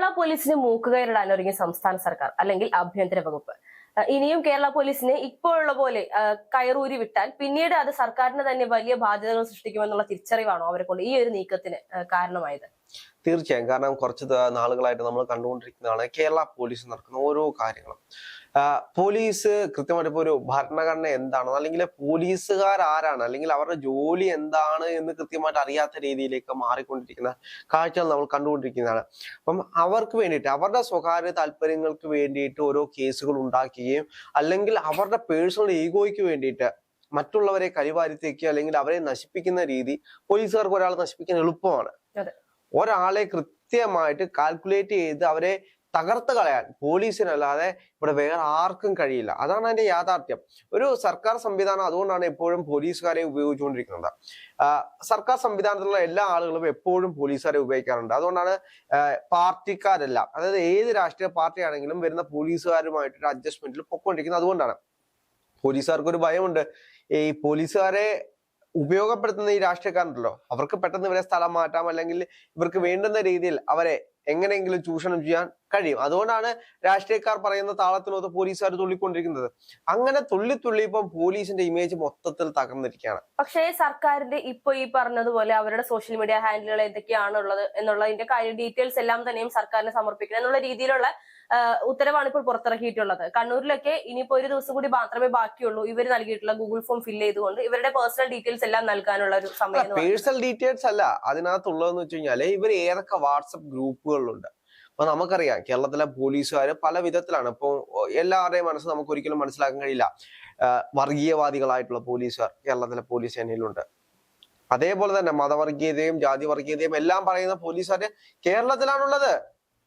കേരള പോലീസിന് മൂക്കുകയറിടാൻ ഒരുങ്ങി സംസ്ഥാന സർക്കാർ അല്ലെങ്കിൽ ആഭ്യന്തര വകുപ്പ്. ഇനിയും കേരള പോലീസിനെ ഇപ്പോഴുള്ള പോലെ കയറൂരി വിട്ടാൽ പിന്നീട് അത് സർക്കാരിന് തന്നെ വലിയ ബാധ്യതകൾ സൃഷ്ടിക്കുമെന്നുള്ള തിരിച്ചറിവാണോ അവരെ കൊണ്ട് ഈ ഒരു നീക്കത്തിന് കാരണമായത്? തീർച്ചയായും. കാരണം കുറച്ച് നാളുകളായിട്ട് നമ്മൾ കണ്ടുകൊണ്ടിരിക്കുന്നതാണ് കേരള പോലീസ് നടക്കുന്ന ഓരോ കാര്യങ്ങളും. പോലീസ് കൃത്യമായിട്ട് ഇപ്പോൾ ഒരു ഭരണഘടന എന്താണ് അല്ലെങ്കിൽ പോലീസുകാർ ആരാണ് അല്ലെങ്കിൽ അവരുടെ ജോലി എന്താണ് എന്ന് കൃത്യമായിട്ട് അറിയാത്ത രീതിയിലേക്ക് മാറിക്കൊണ്ടിരിക്കുന്ന കാഴ്ചകൾ നമ്മൾ കണ്ടുകൊണ്ടിരിക്കുന്നതാണ്. അപ്പം അവർക്ക് വേണ്ടിയിട്ട് അവരുടെ സ്വകാര്യ താല്പര്യങ്ങൾക്ക് വേണ്ടിയിട്ട് ഓരോ കേസുകൾ ഉണ്ടാക്കുകയും അല്ലെങ്കിൽ അവരുടെ പേഴ്സണൽ ഈഗോയ്ക്ക് വേണ്ടിയിട്ട് മറ്റുള്ളവരെ കരിവാരിത്തേക്കുക അല്ലെങ്കിൽ അവരെ നശിപ്പിക്കുന്ന രീതി പോലീസുകാർക്ക് ഒരാളെ നശിപ്പിക്കാൻ എളുപ്പമാണ്. ഒരാളെ കൃത്യമായിട്ട് കാൽക്കുലേറ്റ് ചെയ്ത് അവരെ തകർത്ത് കളയാൻ പോലീസിനല്ലാതെ ഇവിടെ വേറെ ആർക്കും കഴിയില്ല. അതാണ് അതിന്റെ യാഥാർത്ഥ്യം. ഒരു സർക്കാർ സംവിധാനം അതുകൊണ്ടാണ് എപ്പോഴും പോലീസുകാരെ ഉപയോഗിച്ചുകൊണ്ടിരിക്കുന്നത്. സർക്കാർ സംവിധാനത്തിലുള്ള എല്ലാ ആളുകളും എപ്പോഴും പോലീസുകാരെ ഉപയോഗിക്കാറുണ്ട്. അതുകൊണ്ടാണ് പാർട്ടിക്കാരെല്ലാം അതായത് ഏത് രാഷ്ട്രീയ പാർട്ടി ആണെങ്കിലും വരുന്ന പോലീസുകാരുമായിട്ടൊരു അഡ്ജസ്റ്റ്മെന്റിൽ പൊക്കോണ്ടിരിക്കുന്നത് അതുകൊണ്ടാണ്. പോലീസുകാർക്ക് ഒരു ഭയമുണ്ട്. ഈ പോലീസുകാരെ ഉപയോഗപ്പെടുത്തുന്ന ഈ രാഷ്ട്രീയക്കാരുണ്ടല്ലോ. അവർക്ക് പെട്ടെന്ന് ഇവരെ സ്ഥലം മാറ്റാം അല്ലെങ്കിൽ ഇവർക്ക് വേണ്ടുന്ന രീതിയിൽ അവരെ എങ്ങനെയെങ്കിലും ചൂഷണം ചെയ്യാൻ കഴിയും. അതുകൊണ്ടാണ് രാഷ്ട്രീയക്കാർ പറയുന്ന താളത്തിനൊത്ത് പോലീസുകാർ തുള്ളിക്കൊണ്ടിരിക്കുന്നത്. അങ്ങനെ തുള്ളി തുള്ളി ഇപ്പം പോലീസിന്റെ ഇമേജ് മൊത്തത്തിൽ തകർന്നിരിക്കുകയാണ്. പക്ഷേ സർക്കാരിന്റെ ഇപ്പൊ ഈ പറഞ്ഞതുപോലെ അവരുടെ സോഷ്യൽ മീഡിയ ഹാൻഡിലുകൾ എന്തൊക്കെയാണുള്ളത് എന്നുള്ളതിന്റെ കാര്യം ഡീറ്റെയിൽസ് എല്ലാം തന്നെയും സർക്കാരിന് സമർപ്പിക്കണം എന്നുള്ള രീതിയിലുള്ള ഉത്തരവാണ് ഇപ്പോൾ പുറത്തിറക്കിയിട്ടുള്ളത്. കണ്ണൂരിലൊക്കെ ഇനിയിപ്പോ ഒരു ദിവസം കൂടി മാത്രമേ ബാക്കിയുള്ളൂ. ഇവർ നൽകിയിട്ടുള്ള ഗൂഗിൾ ഫോം ഫില്ല് ചെയ്തുകൊണ്ട് ഇവരുടെ പേഴ്സണൽ ഡീറ്റെയിൽസ് എല്ലാം നൽകാനുള്ള ഒരു സമയം പേഴ്സണൽ ഡീറ്റെയിൽസ് അല്ല അതിനകത്തുള്ളതെന്ന് വെച്ച് കഴിഞ്ഞാൽ ഇവർ ഏതൊക്കെ വാട്സപ്പ് ഗ്രൂപ്പുകളിലുണ്ട്. അപ്പൊ നമുക്കറിയാം കേരളത്തിലെ പോലീസുകാർ പല വിധത്തിലാണ്. ഇപ്പൊ എല്ലാവരുടെയും മനസ്സ് നമുക്ക് ഒരിക്കലും മനസ്സിലാക്കാൻ കഴിയില്ല. വർഗീയവാദികളായിട്ടുള്ള പോലീസുകാർ കേരളത്തിലെ പോലീസ് സേനയിലുണ്ട്. അതേപോലെ തന്നെ മതവർഗീയതയും ജാതി വർഗീയതയും എല്ലാം പറയുന്ന പോലീസുകാർ കേരളത്തിലാണുള്ളത്.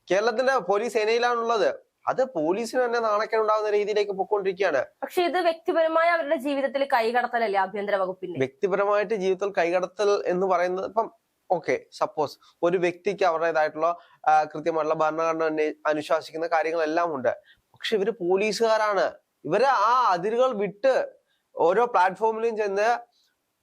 കേരളത്തിന്റെ പോലീസ് സേനയിലാണുള്ളത്. അത് പോലീസിന് തന്നെ നാണക്കേടുണ്ടാകുന്ന രീതിയിലേക്ക് പൊക്കോണ്ടിരിക്കുകയാണ് പക്ഷെ ഇത് വ്യക്തിപരമായ അവരുടെ ജീവിതത്തിൽ കൈകടത്തലല്ലേ ആഭ്യന്തര വകുപ്പിന്റെ? വ്യക്തിപരമായിട്ട് ജീവിതത്തിൽ കൈകടത്തൽ എന്ന് പറയുന്നത് ഇപ്പം ഓക്കെ സപ്പോസ് ഒരു വ്യക്തിക്ക് അവരുടേതായിട്ടുള്ള കൃത്യമായിട്ടുള്ള ഭരണഘടന അനുശാസിക്കുന്ന കാര്യങ്ങളെല്ലാം ഉണ്ട്. പക്ഷെ ഇവർ പോലീസുകാരാണ്. ഇവർ ആ അതിരുകൾ വിട്ട് ഓരോ പ്ലാറ്റ്ഫോമിലും ചെന്ന്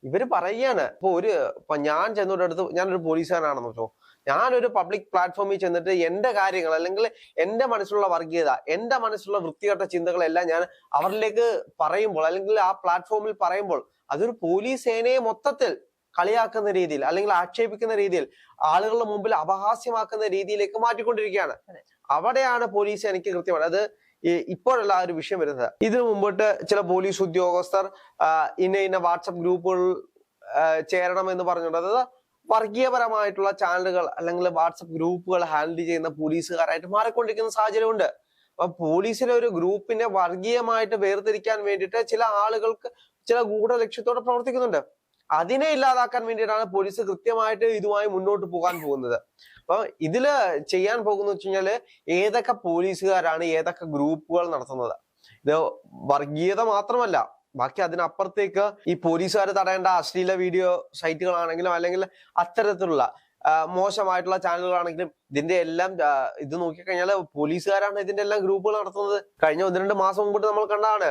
ഇവർ പറയുകയാണ്. ഇപ്പൊ ഒരു ഇപ്പൊ ഞാൻ ചെന്നൊരിടത്ത് ഞാനൊരു പോലീസുകാരനാണെന്ന് വെച്ചോ. ഞാനൊരു പബ്ലിക് പ്ലാറ്റ്ഫോമിൽ ചെന്നിട്ട് എന്റെ കാര്യങ്ങൾ അല്ലെങ്കിൽ എന്റെ മനസ്സിലുള്ള വർഗീയത എന്റെ മനസ്സിലുള്ള വൃത്തികെട്ട ചിന്തകളെല്ലാം ഞാൻ അവരിലേക്ക് പറയുമ്പോൾ അല്ലെങ്കിൽ ആ പ്ലാറ്റ്ഫോമിൽ പറയുമ്പോൾ അതൊരു പോലീസ് സേനയെ മൊത്തത്തിൽ കളിയാക്കുന്ന രീതിയിൽ അല്ലെങ്കിൽ ആക്ഷേപിക്കുന്ന രീതിയിൽ ആളുകളുടെ മുമ്പിൽ അപഹാസ്യമാക്കുന്ന രീതിയിലേക്ക് മാറ്റിക്കൊണ്ടിരിക്കുകയാണ്. അവിടെയാണ് പോലീസ് എനിക്ക് കൃത്യമാണ്. അത് ഇപ്പോഴല്ല ആ ഒരു വിഷയം വരുന്നത്. ഇതിനു മുമ്പോട്ട് ചില പോലീസ് ഉദ്യോഗസ്ഥർ ഇന്ന ഇന്ന വാട്സപ്പ് ഗ്രൂപ്പുകൾ ചേരണം എന്ന് പറഞ്ഞുകൊണ്ട് അതായത് വർഗീയപരമായിട്ടുള്ള ചാനലുകൾ അല്ലെങ്കിൽ വാട്സപ്പ് ഗ്രൂപ്പുകൾ ഹാൻഡിൽ ചെയ്യുന്ന പോലീസുകാരായിട്ട് മാറിക്കൊണ്ടിരിക്കുന്ന സാഹചര്യമുണ്ട്. അപ്പൊ പോലീസിലെ ഒരു ഗ്രൂപ്പിനെ വർഗീയമായിട്ട് വേർതിരിക്കാൻ വേണ്ടിയിട്ട് ചില ആളുകൾക്ക് ചില ഗൂഢ ലക്ഷ്യത്തോടെ പ്രവർത്തിക്കുന്നുണ്ട്. അതിനെ ഇല്ലാതാക്കാൻ വേണ്ടിയിട്ടാണ് പോലീസ് കൃത്യമായിട്ട് ഇതുമായി മുന്നോട്ട് പോകാൻ പോകുന്നത്. അപ്പൊ ഇതിൽ ചെയ്യാൻ പോകുന്ന വെച്ച് കഴിഞ്ഞാൽ ഏതൊക്കെ പോലീസുകാരാണ് ഏതൊക്കെ ഗ്രൂപ്പുകൾ നടത്തുന്നത്? ഇത് വർഗീയത മാത്രമല്ല ബാക്കി അതിനപ്പുറത്തേക്ക് ഈ പോലീസുകാരെ തടയേണ്ട അശ്ലീല വീഡിയോ സൈറ്റുകളാണെങ്കിലും അല്ലെങ്കിൽ അത്തരത്തിലുള്ള മോശമായിട്ടുള്ള ചാനലുകളാണെങ്കിലും ഇതിന്റെ എല്ലാം ഇത് നോക്കിക്കഴിഞ്ഞാൽ പോലീസുകാരാണ് ഇതിന്റെ എല്ലാം ഗ്രൂപ്പുകൾ നടത്തുന്നത്. കഴിഞ്ഞ ഒന്ന് രണ്ട് മാസം മുമ്പിട്ട് നമ്മൾ കണ്ടാണ്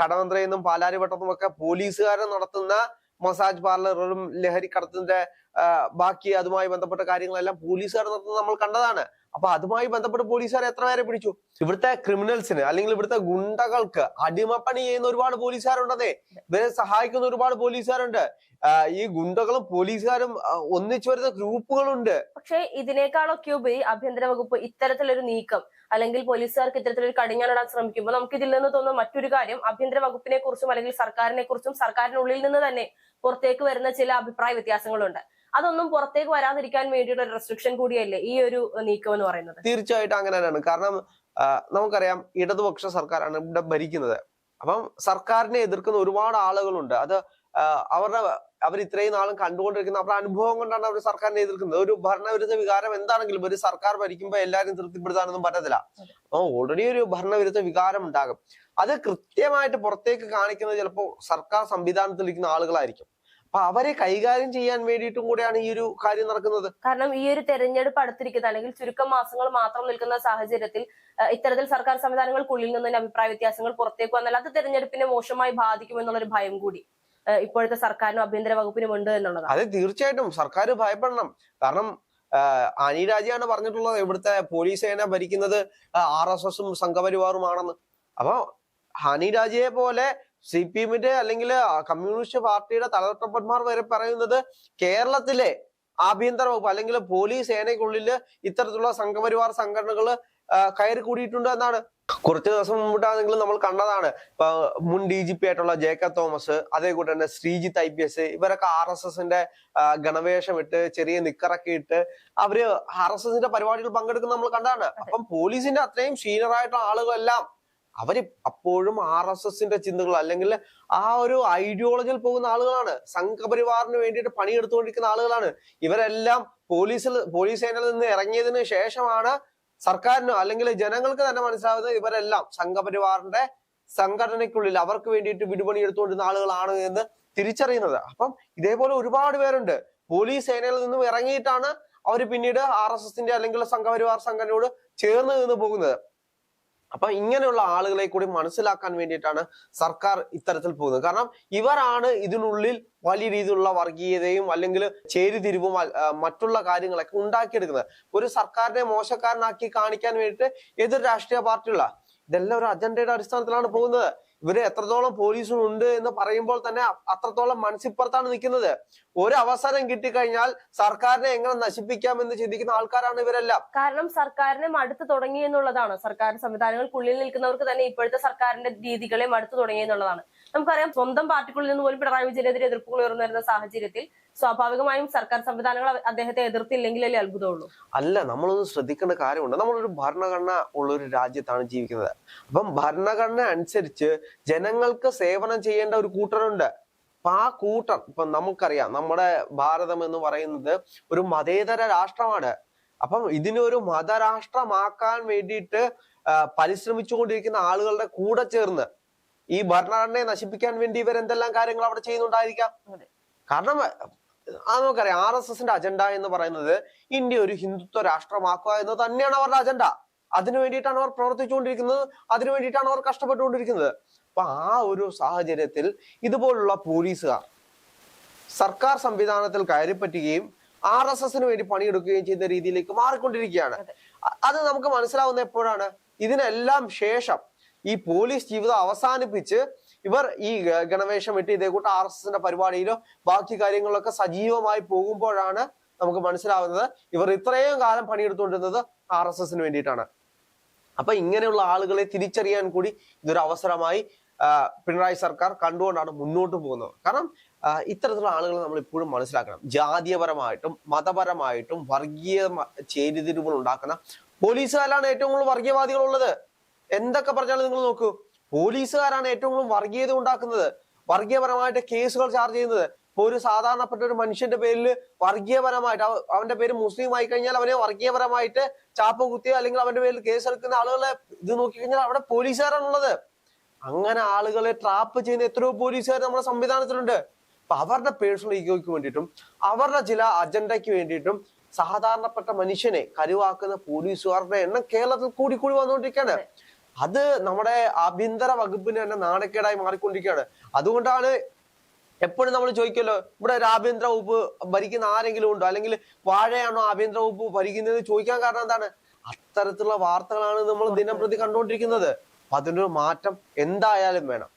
കടവന്ത്രയെന്നും പാലാരിവട്ടത്തും ഒക്കെ പോലീസുകാരെ നടത്തുന്ന മസാജ് പാർലറുകളും ലഹരി കടത്തിന്റെ ബാക്കി അതുമായി ബന്ധപ്പെട്ട കാര്യങ്ങളെല്ലാം പോലീസുകാർ നടത്തുന്നത് നമ്മൾ കണ്ടതാണ്. അപ്പൊ അതുമായി ബന്ധപ്പെട്ട് പോലീസുകാർ എത്ര പേരെ പിടിച്ചു? ഇവിടുത്തെ ക്രിമിനൽസിന് അല്ലെങ്കിൽ ഇവിടുത്തെ ഗുണ്ടകൾക്ക് അടിമപ്പണി ചെയ്യുന്ന ഒരുപാട് പോലീസുകാരുണ്ടെന്നേ ഇവരെ സഹായിക്കുന്ന ഒരുപാട് പോലീസുകാരുണ്ട്. ഈ ഗുണ്ടകളും പോലീസുകാരും ഒന്നിച്ചു വരുന്ന ഗ്രൂപ്പുകളുണ്ട്. പക്ഷെ ഇതിനേക്കാളൊക്കെ ഉപരി ആഭ്യന്തര വകുപ്പ് ഇത്തരത്തിലൊരു നീക്കം അല്ലെങ്കിൽ പോലീസുകാർക്ക് ഇത്തരത്തിലൊരു കടിഞ്ഞാണിടാൻ ശ്രമിക്കുമ്പോൾ നമുക്ക് ഇതിൽ നിന്ന് തോന്നുന്ന മറ്റൊരു കാര്യം ആഭ്യന്തര വകുപ്പിനെ കുറിച്ചും അല്ലെങ്കിൽ സർക്കാരിനെ കുറിച്ചും സർക്കാരിനുള്ളിൽ നിന്ന് തന്നെ പുറത്തേക്ക് വരുന്ന ചില അഭിപ്രായ വ്യത്യാസങ്ങളുണ്ട്. അതൊന്നും പുറത്തേക്ക് വരാതിരിക്കാൻ വേണ്ടിയുള്ള റെസ്ട്രിക്ഷൻ കൂടിയല്ലേ ഈ ഒരു നീക്കം എന്ന് പറയുന്നത്? തീർച്ചയായിട്ടും അങ്ങനെ തന്നെയാണ്. കാരണം നമുക്കറിയാം ഇടതുപക്ഷ സർക്കാരാണ് ഇവിടെ ഭരിക്കുന്നത്. അപ്പം സർക്കാരിനെ എതിർക്കുന്ന ഒരുപാട് ആളുകളുണ്ട്. അത് അവരുടെ അവർ ഇത്രയും നാളും കണ്ടുകൊണ്ടിരിക്കുന്ന അവരുടെ അനുഭവം കൊണ്ടാണ് അവർ സർക്കാരിനെ എതിർക്കുന്നത്. ഒരു ഭരണവിരുദ്ധ വികാരം എന്താണെങ്കിലും ഒരു സർക്കാർ ഭരിക്കുമ്പോൾ എല്ലാവരും തൃപ്തിപ്പെടുത്താനൊന്നും പറ്റത്തില്ല. ഓൾറെഡി ഒരു ഭരണവിരുദ്ധ വികാരം ഉണ്ടാകും. അത് കൃത്യമായിട്ട് പുറത്തേക്ക് കാണിക്കുന്നത് ചിലപ്പോൾ സർക്കാർ സംവിധാനത്തിൽ ഇരിക്കുന്ന ആളുകളായിരിക്കും. അപ്പൊ അവരെ കൈകാര്യം ചെയ്യാൻ വേണ്ടിയിട്ടും കൂടെയാണ് ഈ ഒരു കാര്യം നടക്കുന്നത്. കാരണം ഈ ഒരു തെരഞ്ഞെടുപ്പ് അടുത്തിരിക്കുന്ന അല്ലെങ്കിൽ ചുരുക്കം മാസങ്ങൾ മാത്രം നിൽക്കുന്ന സാഹചര്യത്തിൽ ഇത്തരത്തിൽ സർക്കാർ സംവിധാനങ്ങൾക്കുള്ളിൽ നിന്ന് തന്നെ അഭിപ്രായ വ്യത്യാസങ്ങൾ പുറത്തേക്ക് വന്നാൽ അത് തെരഞ്ഞെടുപ്പിനെ മോശമായി ബാധിക്കുമെന്നുള്ളൊരു ഭയം കൂടി ഇപ്പോഴത്തെ സർക്കാരിനും ആഭ്യന്തര വകുപ്പിനും ഉണ്ട് എന്നുള്ളത്. അതെ തീർച്ചയായിട്ടും. സർക്കാർ ഭയപ്പെടണം. കാരണം അനി രാജയാണ് പറഞ്ഞിട്ടുള്ളത്. ഇവിടുത്തെ പോലീസ് സേന ഭരിക്കുന്നത് ആർ എസ് എസും സംഘപരിവാറുമാണെന്ന്. അപ്പൊ ഹനി രാജയെ പോലെ സി പി എമ്മിന്റെ അല്ലെങ്കിൽ കമ്മ്യൂണിസ്റ്റ് പാർട്ടിയുടെ തലതൊട്ടപ്പന്മാർ വരെ പറയുന്നത് കേരളത്തിലെ ആഭ്യന്തര വകുപ്പ് അല്ലെങ്കിൽ പോലീസ് സേനയ്ക്കുള്ളിൽ ഇത്തരത്തിലുള്ള സംഘപരിവാർ സംഘടനകൾ കയറി കൂടിയിട്ടുണ്ട് എന്നാണ്. കുറച്ച് ദിവസം മുമ്പിട്ടാണെങ്കിലും നമ്മൾ കണ്ടതാണ്. ഇപ്പൊ മുൻ ഡി ജി പി ആയിട്ടുള്ള ജേക്കബ് തോമസ് അതേകൂടെ തന്നെ ശ്രീജിത്ത് ഐ പി എസ് ഇവരൊക്കെ ആർ എസ് എസിന്റെ ഗണവേഷം ഇട്ട് ചെറിയ നിക്കറൊക്കെ ഇട്ട് അവർ ആർ എസ് എസിന്റെ പരിപാടികൾ പങ്കെടുക്കുന്ന നമ്മൾ കണ്ടതാണ്. അപ്പം പോലീസിന്റെ അത്രയും സീനിയർ ആയിട്ടുള്ള ആളുകളെല്ലാം അവർ അപ്പോഴും ആർ എസ് എസിന്റെ ചിന്തകൾ അല്ലെങ്കിൽ ആ ഒരു ഐഡിയോളജിയിൽ പോകുന്ന ആളുകളാണ്. സംഘപരിവാറിന് വേണ്ടിയിട്ട് പണിയെടുത്തുകൊണ്ടിരിക്കുന്ന ആളുകളാണ്. ഇവരെല്ലാം പോലീസിൽ പോലീസ് സേനയിൽ നിന്ന് ഇറങ്ങിയതിന് ശേഷമാണ് സർക്കാരിനോ അല്ലെങ്കിൽ ജനങ്ങൾക്ക് തന്നെ മനസ്സിലാവുന്നത് ഇവരെല്ലാം സംഘപരിവാറിന്റെ സംഘടനയ്ക്കുള്ളിൽ അവർക്ക് വേണ്ടിയിട്ട് വിടുപണി എടുത്തുകൊണ്ടിരുന്ന ആളുകളാണ് എന്ന് തിരിച്ചറിയുന്നത്. അപ്പം ഇതേപോലെ ഒരുപാട് പേരുണ്ട്. പോലീസ് സേനയിൽ നിന്നും ഇറങ്ങിയിട്ടാണ് അവർ പിന്നീട് ആർ എസ് എസിന്റെ അല്ലെങ്കിൽ സംഘപരിവാർ സംഘടനയോട് ചേർന്ന് നിന്ന് പോകുന്നത്. അപ്പൊ ഇങ്ങനെയുള്ള ആളുകളെ കൂടി മനസ്സിലാക്കാൻ വേണ്ടിയിട്ടാണ് സർക്കാർ ഇത്തരത്തിൽ പോകുന്നത്. കാരണം ഇവരാണ് ഇതിനുള്ളിൽ വലിയ രീതിയിലുള്ള വർഗീയതയും അല്ലെങ്കിൽ ചേരിതിരിവും മറ്റുള്ള കാര്യങ്ങളൊക്കെ ഉണ്ടാക്കിയെടുക്കുന്നത്. ഒരു സർക്കാരിനെ മോശക്കാരനാക്കി കാണിക്കാൻ വേണ്ടിയിട്ട് എതിർ രാഷ്ട്രീയ പാർട്ടിയുള്ള ഇതെല്ലാം ഒരു അജണ്ടയുടെ അടിസ്ഥാനത്തിലാണ് പോകുന്നത്. ഇവർ എത്രത്തോളം പോലീസിനുണ്ട് എന്ന് പറയുമ്പോൾ തന്നെ അത്രത്തോളം മനസ്സിപ്പുറത്താണ് നിൽക്കുന്നത്. ഒരു അവസരം കിട്ടിക്കഴിഞ്ഞാൽ സർക്കാരിനെ എങ്ങനെ നശിപ്പിക്കാം എന്ന് ചിന്തിക്കുന്ന ആൾക്കാരാണ് ഇവരെല്ലാം. കാരണം സർക്കാരിനെ മടുത്തു തുടങ്ങി എന്നുള്ളതാണ്. സർക്കാർ സംവിധാനങ്ങൾക്കുള്ളിൽ നിൽക്കുന്നവർക്ക് തന്നെ ഇപ്പോഴത്തെ സർക്കാരിന്റെ രീതികളെ മടുത്തു തുടങ്ങി എന്നുള്ളതാണ്. നമുക്കറിയാം സ്വന്തം പാർട്ടിക്കുള്ളിൽ നിന്ന് പോലും പിണറായി വിജയനെതിരെ എതിർപ്പുകൾ ഉയർന്നു വരുന്ന സാഹചര്യത്തിൽ സ്വാഭാവികമായും സർക്കാർ സംവിധാനങ്ങൾ അദ്ദേഹത്തെ എതിർത്തില്ലെങ്കിലല്ലേ അത്ഭുതമുള്ളൂ? അല്ല നമ്മളൊന്ന് ശ്രദ്ധിക്കേണ്ട കാര്യമുണ്ട്. നമ്മളൊരു ഭരണഘടന ഉള്ള ഒരു രാജ്യത്താണ് ജീവിക്കുന്നത്. അപ്പം ഭരണഘടന അനുസരിച്ച് ജനങ്ങൾക്ക് സേവനം ചെയ്യേണ്ട ഒരു കൂട്ടരുണ്ട്. അപ്പൊ ആ കൂട്ടർ ഇപ്പൊ നമുക്കറിയാം നമ്മുടെ ഭാരതം എന്ന് പറയുന്നത് ഒരു മതേതര രാഷ്ട്രമാണ്. അപ്പം ഇതിനൊരു മതരാഷ്ട്രമാക്കാൻ വേണ്ടിയിട്ട് പരിശ്രമിച്ചുകൊണ്ടിരിക്കുന്ന ആളുകളുടെ കൂടെ ചേർന്ന് ഈ ഭരണഘടനയെ നശിപ്പിക്കാൻ വേണ്ടി ഇവർ എന്തെല്ലാം കാര്യങ്ങൾ അവിടെ ചെയ്യുന്നുണ്ടായിരിക്കാം? കാരണം ആ നമുക്കറിയാം ആർ എസ് എസിന്റെ അജണ്ട എന്ന് പറയുന്നത് ഇന്ത്യ ഒരു ഹിന്ദുത്വ രാഷ്ട്രമാക്കുക എന്ന് തന്നെയാണ് അവരുടെ അജണ്ട. അതിനു വേണ്ടിയിട്ടാണ് അവർ പ്രവർത്തിച്ചുകൊണ്ടിരിക്കുന്നത് അതിനു വേണ്ടിയിട്ടാണ് അവർ കഷ്ടപ്പെട്ടുകൊണ്ടിരിക്കുന്നത്. അപ്പൊ ആ ഒരു സാഹചര്യത്തിൽ ഇതുപോലുള്ള പോലീസുകാർ സർക്കാർ സംവിധാനത്തിൽ കയറിപ്പറ്റുകയും ആർ എസ് എസിന് വേണ്ടി പണിയെടുക്കുകയും ചെയ്യുന്ന രീതിയിലേക്ക് മാറിക്കൊണ്ടിരിക്കുകയാണ്. അതെ. അത് നമുക്ക് മനസ്സിലാവുന്ന എപ്പോഴാണ്? ഇതിനെല്ലാം ശേഷം ഈ പോലീസ് ജീവിതം അവസാനിപ്പിച്ച് ഇവർ ഈ ഗണവേഷം ഇട്ട് ഇതേ കൂട്ട് ആർ എസ് എസിന്റെ പരിപാടിയിലോ ബാക്കി കാര്യങ്ങളിലൊക്കെ സജീവമായി പോകുമ്പോഴാണ് നമുക്ക് മനസ്സിലാവുന്നത് ഇവർ ഇത്രയും കാലം പണിയെടുത്തുകൊണ്ടിരുന്നത് ആർ എസ് എസിന് വേണ്ടിയിട്ടാണ്. അപ്പൊ ഇങ്ങനെയുള്ള ആളുകളെ തിരിച്ചറിയാൻ കൂടി ഇതൊരു അവസരമായി പിണറായി സർക്കാർ കണ്ടുകൊണ്ടാണ് മുന്നോട്ട് പോകുന്നത്. കാരണം ഇത്തരത്തിലുള്ള ആളുകളെ നമ്മൾ ഇപ്പോഴും മനസ്സിലാക്കണം. ജാതീയപരമായിട്ടും മതപരമായിട്ടും വർഗീയ ചേരിതിരിവുകൾ ഉണ്ടാക്കുന്ന പോലീസുകാരാണ് ഏറ്റവും കൂടുതൽ വർഗീയവാദികൾ ഉള്ളത്. എന്തൊക്കെ പറഞ്ഞാലും നിങ്ങൾ നോക്കൂ. പോലീസുകാരാണ് ഏറ്റവും കൂടുതൽ വർഗീയത ഉണ്ടാക്കുന്നത്. വർഗീയപരമായിട്ട് കേസുകൾ ചാർജ് ചെയ്യുന്നത്. ഇപ്പൊ ഒരു സാധാരണപ്പെട്ട ഒരു മനുഷ്യന്റെ പേരിൽ വർഗീയപരമായിട്ട് അവന്റെ പേര് മുസ്ലിം ആയി കഴിഞ്ഞാൽ അവനെ വർഗീയപരമായിട്ട് ചാപ്പ കുത്തിയോ അല്ലെങ്കിൽ അവന്റെ പേരിൽ കേസ് എടുക്കുന്ന ആളുകളെ ഇത് നോക്കി നോക്കിക്കഴിഞ്ഞാൽ അവിടെ പോലീസുകാരാണുള്ളത്. അങ്ങനെ ആളുകളെ ട്രാപ്പ് ചെയ്യുന്ന എത്രയോ പോലീസുകാർ നമ്മുടെ സംവിധാനത്തിലുണ്ട്. അപ്പൊ അവരുടെ പേഴ്സണൽ ഈഗോയ്ക്ക് വേണ്ടിയിട്ടും അവരുടെ ചില അജണ്ടയ്ക്ക് വേണ്ടിയിട്ടും സാധാരണപ്പെട്ട മനുഷ്യനെ കരുവാക്കുന്ന പോലീസുകാരുടെ എണ്ണം കേരളത്തിൽ കൂടി കൂടി വന്നുകൊണ്ടിരിക്കുകയാണ്. അത് നമ്മുടെ ആഭ്യന്തര വകുപ്പിന് തന്നെ നാണക്കേടായി മാറിക്കൊണ്ടിരിക്കുകയാണ്. അതുകൊണ്ടാണ് എപ്പോഴും നമ്മൾ ചോദിക്കല്ലോ ഇവിടെ ഒരു ആഭ്യന്തര വകുപ്പ് ഭരിക്കുന്ന ആരെങ്കിലും ഉണ്ടോ? അല്ലെങ്കിൽ വാഴയാണോ ആഭ്യന്തര വകുപ്പ് ഭരിക്കുന്നത്? ചോദിക്കാൻ കാരണം എന്താണ്? അത്തരത്തിലുള്ള വാർത്തകളാണ് നമ്മൾ ദിനം പ്രതി കണ്ടുകൊണ്ടിരിക്കുന്നത്. അപ്പൊ അതിനൊരു മാറ്റം എന്തായാലും വേണം.